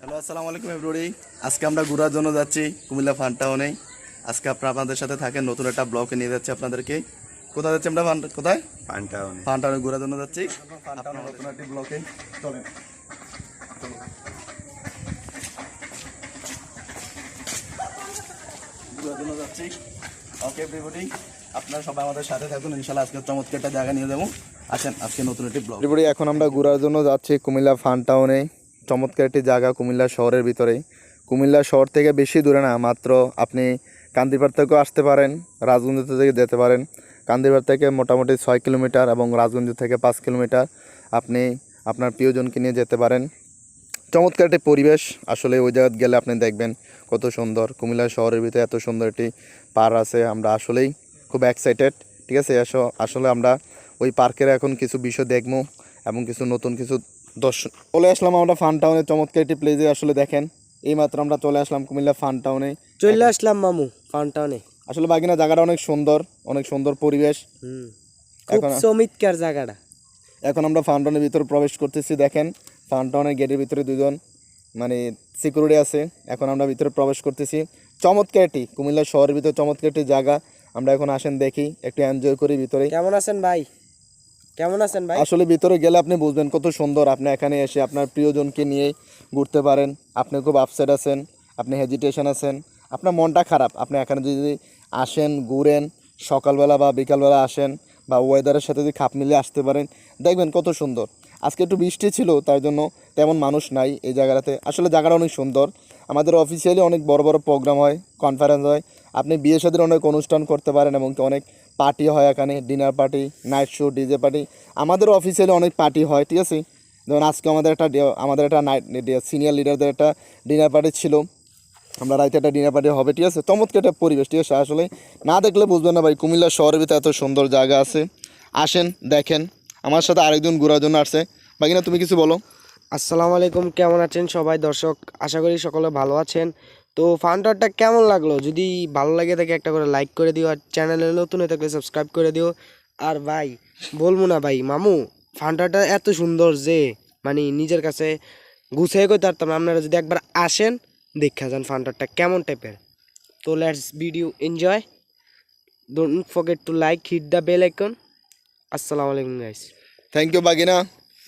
Hello আসসালামু আলাইকুম everybody আজকে আমরা ঘোরার জন্য যাচ্ছি কুমিল্লা ফান টাউনে। আজকে আপনারা আপনাদের সাথে থাকেন নতুন একটা ব্লকে নিয়ে যাচ্ছি আপনাদেরকে। কোথায় যাচ্ছি আমরা ফান- কোথায়? পান্টাউন ফান টাউনে ঘোরার জন্য যাচ্ছি। আপনারা নতুন একটি ব্লকে চলেন। ঘোরার জন্য যাচ্ছি। ওকে এভরিবডি আপনারা সবাই আমাদের সাথে থাকুন ইনশাল্লাহ আজকে চমৎকার একটা জায়গা নিয়ে যাব। আসেন আজকে নতুন একটি ব্লগ। এভরিবডি এখন আমরা ঘোরার জন্য যাচ্ছি কুমিল্লা ফান টাউনে। চমৎকার একটি জায়গা কুমিল্লা শহরের ভিতরে কুমিল্লা শহর থেকে বেশি দূরে না, মাত্র আপনি কান্দিপাড় থেকেও আসতে পারেন, রাজগঞ্জ থেকে যেতে পারেন। কান্দিপাড় থেকে মোটামুটি ছয় কিলোমিটার এবং রাজগঞ্জ থেকে পাঁচ কিলোমিটার আপনি আপনার প্রিয়জনকে নিয়ে যেতে পারেন। চমৎকার একটি পরিবেশ, আসলে ওই জায়গায় গেলে আপনি দেখবেন কত সুন্দর। কুমিল্লা শহরের ভিতরে এত সুন্দর একটি পার আছে, আমরা আসলেই খুব এক্সাইটেড ঠিক আছে? আসো- আসলে আমরা ওই পার্কের এখন কিছু বিষয় দেখব এবং কিছু নতুন কিছু দর্শন চলে আসলাম আমরা ফান টাউনে চমৎকার একটি প্লেসে আসলে দেখেন। এইমাত্র আমরা চলে আসলাম কুমিল্লা ফান টাউনে। চলে আসলাম মামু ফাউন্টাউনে আসলে বাগিনা জায়গাটা অনেক সুন্দর অনেক সুন্দর পরিবেশ। এখন- চমৎকার জায়গাটা। এখন আমরা ফাউন্টানের ভিতরে প্রবেশ করতেছি দেখেন। ফান টাউনের গেটের ভিতরে দুজন মানে সিকিউরিটি আছে। এখন আমরা ভিতরে প্রবেশ করতেছি। চমৎকার একটি কুমিল্লা শহরের ভিতরে চমৎকার একটি জায়গা। আমরা এখন আসেন দেখি একটু এনজয় করি ভিতরে কেমন আছেন ভাই? কেমন আছেন ভাই? আসলে ভিতরে গেলে আপনি বুঝবেন কত সুন্দর আপনি এখানে এসে আপনার প্রিয়জনকে নিয়ে ঘুরতে পারেন। আপনি খুব আপসেট আছেন, আপনি হেজিটেশন আছেন, আপনার মনটা খারাপ। আপনি এখানে যদি আসেন, ঘুরেন, সকালবেলা বা বিকালবেলা আসেন বা ওয়েদারের সাথে যদি খাপ মিলিয়ে আসতে পারেন, দেখবেন কত সুন্দর। আজকে একটু বৃষ্টি ছিল, তার জন্য তেমন মানুষ নাই এই জায়গাটাতে। আসলে জায়গাটা অনেক সুন্দর। আমাদের অফিসিয়ালি অনেক বড় বড় প্রোগ্রাম হয় কনফারেন্স হয়। আপনি বিয়ে সাদের অনেক অনুষ্ঠান করতে পারেন এবং অনেক পার্টি হয় এখানে dinner party night show DJ party আমাদের অফিসিয়ালি অনেক পার্টি হয়, ঠিক আছে? যেমন আজকে আমাদের একটা আমাদের একটা নাইট সিনিয়র লিডারদের একটা ডিনার পার্টি ছিল। আমরা রাইতে একটা ডিনার পার্টি হবে, ঠিক আছে? চমৎকার একটা পরিবেশ, ঠিক আছে? আসলে না দেখলে বুঝবেন না ভাই, কুমিল্লা শহরের ভিতরে এত সুন্দর জায়গা আছে। আসেন, দেখেন। আমার সাথে আরেকজন ঘোরার জন্য আসছে। বাকিনা তুমি কিছু বলো? আসসালামু আলাইকুম, কেমন আছেন সবাই? দর্শক, আশা করি সকলে ভালো আছেন। তো ফাউন্টারটা কেমন লাগল? যদি ভালো লাগে থাকে একটা করে লাইক করে দিও আর চ্যানেলে নতুন হয়ে থাকলে সাবস্ক্রাইব করে দিও। আর ভাই, বলব না ভাই, মামু ফাউন্টারটা এত সুন্দর যে মানে নিজের কাছে গুছিয়ে করতে পারতাম আপনারা যদি একবার আসেন, দেখা যান ফাউন্টারটা কেমন টাইপের তো let's video enjoy don't forget to like hit the bell icon আসসালামু আলাইকুম গাইস থ্যাংক ইউ বাগিনা।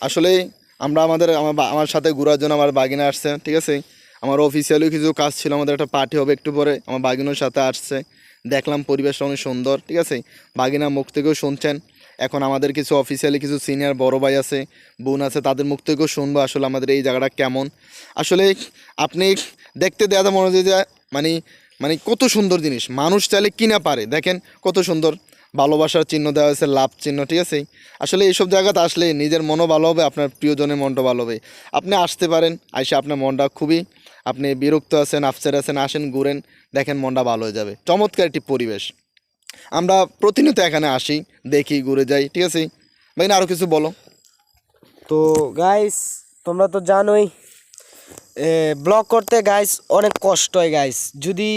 আসলে আমরা আমাদের, আমার সাথে ঘোরার জন্য আমার বাগিনা আসছে, ঠিক আছে? আমার অফিসিয়ালি কিছু কাজ ছিল, আমাদের একটা পার্টি হবে একটু পরে, আমার বাগিনার সাথে আসছে। দেখলাম পরিবেশটা অনেক সুন্দর, ঠিক আছে? বাগিনা মুখ থেকেও শুনছেন। এখন আমাদের কিছু অফিসিয়ালি কিছু সিনিয়র বড় ভাই আছে, বোন আছে, তাদের মুখ থেকেও শুনব আসলে আমাদের এই জায়গাটা কেমন। আসলে আপনি দেখতে দেওয়া মনে হয় যে মানে মানে কত সুন্দর জিনিস। মানুষ চাইলে কিনা পারে, দেখেন কত সুন্দর। ভালোবাসার চিহ্ন দেওয়া হয়েছে, লাভ চিহ্ন, ঠিক আছে? আসলে এইসব জায়গাতে আসলে নিজের মনও ভালো হবে, আপনার প্রিয়জনের মনটা ভালো হবে। আপনি আসতে পারেন, আইসে আপনার মনটা খুবই, আপনি বিরক্ত আছেন আফসার আছেন, আসেন, ঘুরেন, দেখেন মনটা ভালো হয়ে যাবে। চমৎকার একটি পরিবেশ। আমরা প্রতিনিয়ত এখানে আসি, দেখি, ঘুরে যাই, ঠিক আছে? ভাই আরও কিছু বলো। তো গাইস তোমরা তো জানোই ব্লগ করতে গাইস অনেক কষ্ট হয় গাইস যদি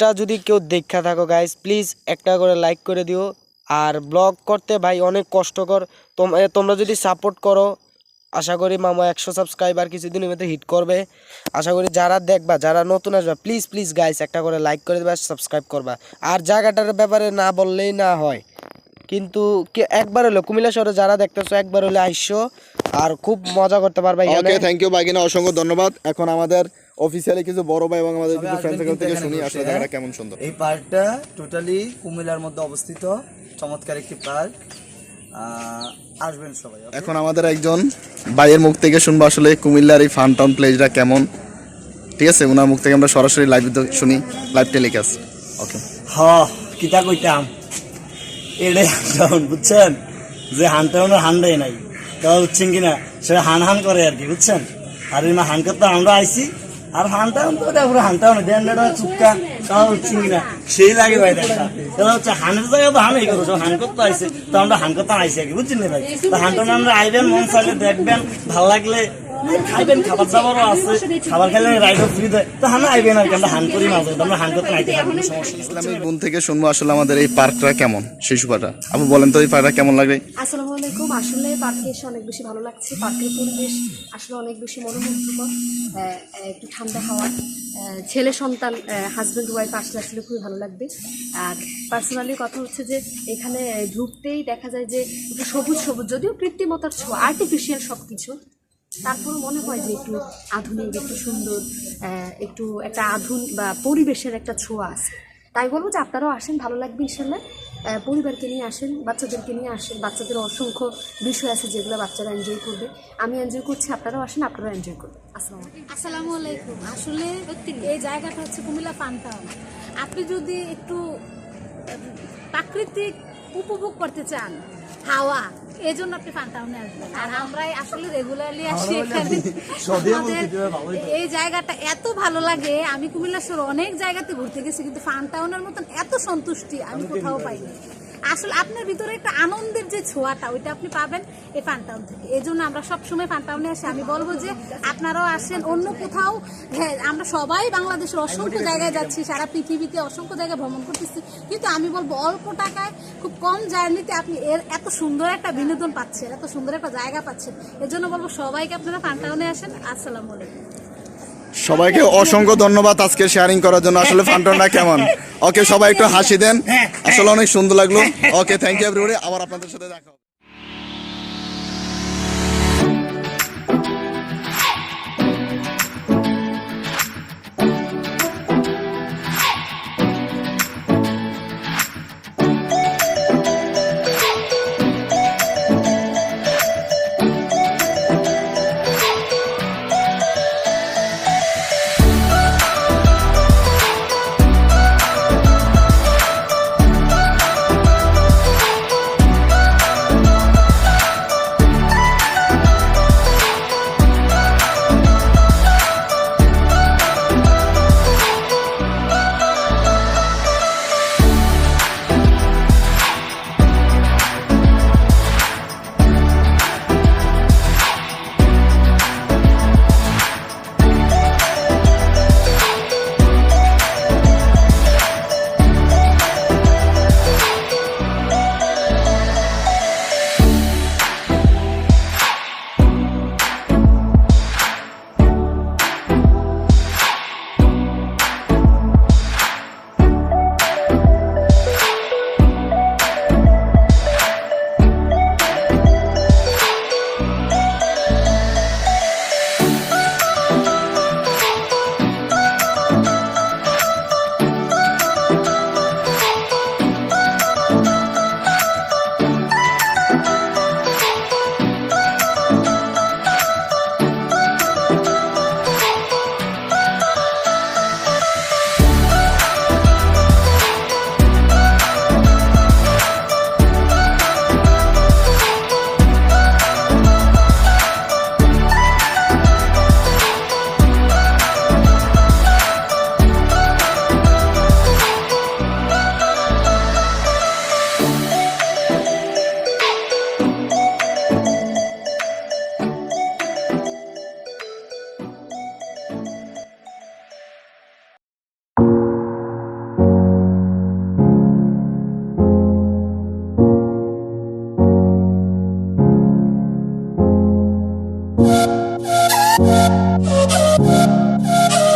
ব্লগটা যদি কেউ দেখা থাকো গাইস প্লিজ একটা করে লাইক করে দিও। আর ব্লগ করতে ভাই অনেক কষ্টকর তোমরা যদি সাপোর্ট করো, আশা করি মামা একশো সাবস্ক্রাইবার কিছুদিনের মধ্যে হিট করবে। আশা করি যারা দেখবা, যারা নতুন আসবা প্লিজ প্লিজ গাইস একটা করে লাইক করে দেবা সাবস্ক্রাইব করবা। আর জায়গাটার ব্যাপারে না বললেই না হয়। কিন্তু কি একবার হলো কুমিল্লা শহরে যারা দেখতেছো একবার হলে আইসো আর খুব মজা করতে পারবা ওকে থ্যাংক ইউ বাগিনা অসংখ্য ধন্যবাদ। এখন আমাদের অফিসিয়ালি কিছু বড় ভাই এবং আমাদের কিছু ফ্রেন্ড সার্কেল থেকে শুনি আসলে জায়গাটা কেমন সুন্দর। এই পার্কটা টোটালি কুমিল্লার মধ্যে অবস্থিত। চমৎকার একটি পার্ক। আসবেন সবাই এখন আমাদের একজন ভাইয়ের মুখ থেকে শুনব আসলে কুমিল্লার এই ফান টাউন প্লেসটা কেমন। ঠিক আছে? ওনার মুখ থেকে আমরা সরাসরি লাইভ শুনি লাইভ টেলিকাস্ট ওকে হ কিতা কইতাম? এটাই হানটাউন বুঝছেন? যে হানটাউনের হান্ডাই নাই। তা বুঝছেন কিনা? সে হান হান করে আর কি, বুঝছেন? আর এই হান করতে আমরা আইছি, আর হানটাউন তো ওটা পুরো হানটাউন দেন এটা চুক্কা। তাও বুঝছেন কিনা? সেই লাগে ভাই দেখা তাহলে হচ্ছে হানের জায়গায় তো হানই করো, সব হান করতে আইছে। তো আমরা হান করতে আইছি আর কি, বুঝছেন ভাই? তো হানটাউনে আমরা আইবেন, মন চাইলে দেখবেন, ভালো লাগলে খাইবেন খাবার দাবারও আছে খাবার খেলে রাইডও ফ্রি দেয় তো হানা আইবেন আর কি আমরা হান করি মাঝে আমরা হান করতে নাইতে পারি। কোনো সমস্যা নেই বোন থেকে শুনব আসলে আমাদের এই পার্কটা কেমন শিশু পার্কটা আপু বলেন তো এই পার্কটা কেমন লাগে আসসালামু আলাইকুম। আসলে পার্কে এসে অনেক বেশি ভালো লাগছে। পার্কের পরিবেশ আসলে অনেক বেশি মনোমুগ্ধকর আহ, একটু ঠান্ডা হাওয়া। আহ, ছেলে সন্তান হাজব্যান্ড ওয়াইফ আসলে আসলে খুবই ভালো লাগবে। আর পার্সোনালি কথা হচ্ছে যে এখানে ঢুকতেই দেখা যায় যে একটু সবুজ সবুজ যদিও কৃত্রিমতার ছোঁয়া আর্টিফিশিয়াল সব কিছু তারপর মনে হয় যে একটু আধুনিক, একটু সুন্দর একটু একটা আধুন বা পরিবেশের একটা ছোঁয়া আছে। তাই বলব যে আপনারাও আসেন, ভালো লাগবে ইনশাল্লাহ। পরিবারকে নিয়ে আসেন, বাচ্চাদেরকে নিয়ে আসেন, বাচ্চাদের অসংখ্য বিষয় আছে যেগুলো বাচ্চারা এনজয় করবে। আমি এনজয় করছি, আপনারাও আসেন, আপনারাও এনজয় করবেন। আসসালাম আসসালামু আলাইকুম। আসলে এই জায়গাটা হচ্ছে কুমিল্লা পান্টাউন আপনি যদি একটু প্রাকৃতিক উপভোগ করতে চান, হাওয়া এই জন্য আপনি ফান্টাউনে আসবেন। আর আমরা আসলে রেগুলারলি আসি এখানে। আমাদের এই জায়গাটা এত ভালো লাগে আমি কুমিল্লা শহর অনেক জায়গাতে ঘুরতে গেছি কিন্তু ফান টাউনের মতন এত সন্তুষ্টি আমি কোথাও পাইনি। আসলে আপনার ভিতরে একটা আনন্দের যে ছোঁয়াটা, ওইটা আপনি পাবেন এই ফানটাউন থেকে। এই জন্য আমরা সবসময় ফানটাউনে আসি। আমি বলব যে আপনারাও আসেন অন্য কোথাও। হ্যাঁ আমরা সবাই বাংলাদেশের অসংখ্য জায়গায় যাচ্ছি, সারা পৃথিবীতে অসংখ্য জায়গায় ভ্রমণ করতেছি। কিন্তু আমি বলব, অল্প টাকায় খুব কম জার্নিতে আপনি এর এত সুন্দর একটা বিনোদন পাচ্ছেন, এত সুন্দর একটা জায়গা পাচ্ছেন। এর জন্য বলব, সবাইকে আপনারা ফানটাউনে আসেন। আসসালামু আলাইকুম। সবাইকে অসংখ্য ধন্যবাদ আজকে শেয়ারিং করার জন্য। আসলে ফান্টনটা কেমন? ওকে সবাই একটু হাসি দেন। আসলে অনেক সুন্দর লাগল। ওকে থ্যাংক ইউ এভরিবডি আবার আপনাদের সাথে দেখা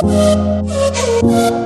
Thank you.